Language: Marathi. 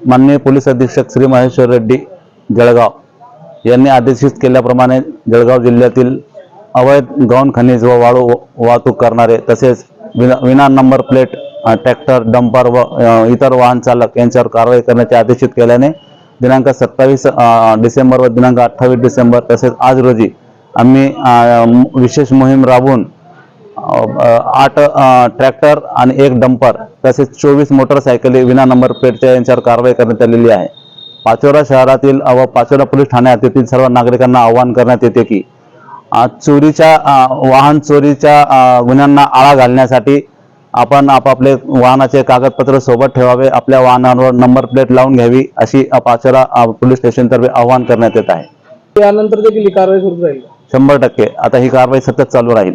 माननीय पोलीस अधीक्षक श्री महेश्वर रेड्डी जळगाव यांनी आदेशित केल्याप्रमाणे जळगाव जिल्ह्यातील अवैध गौण खनिज व वाळू वाहतूक करणारे तसेच विना विना नंबर प्लेट ट्रॅक्टर डंपर व इतर वाहन चालक यांच्यावर कारवाई करण्याचे आदेशित केल्याने दिनांक सत्तावीस डिसेंबर व दिनांक अठ्ठावीस डिसेंबर तसेच आज रोजी आम्ही विशेष मोहीम राबवून आठ ट्रॅक्टर आणि एक डंपर तसेच चोवीस मोटरसायकली विना नंबर प्लेटच्या यांच्यावर कारवाई करण्यात आलेली आहे. पाचोरा शहरातील व पाचोरा पोलीस ठाणे हद्दीतील सर्व नागरिकांना आवाहन करण्यात येते की चोरीच्या वाहन चोरीच्या गुन्ह्यांना आळा घालण्यासाठी आपण आपापले वाहनाचे कागदपत्र सोबत ठेवावे आपल्या वाहनांवर नंबर प्लेट लावून घ्यावी अशी पाचोरा पोलीस स्टेशनतर्फे आवाहन करण्यात येत आहे. यानंतर देखील ही कारवाई सुरू राहील. शंभर टक्के. आता ही कारवाई सतत चालू राहील.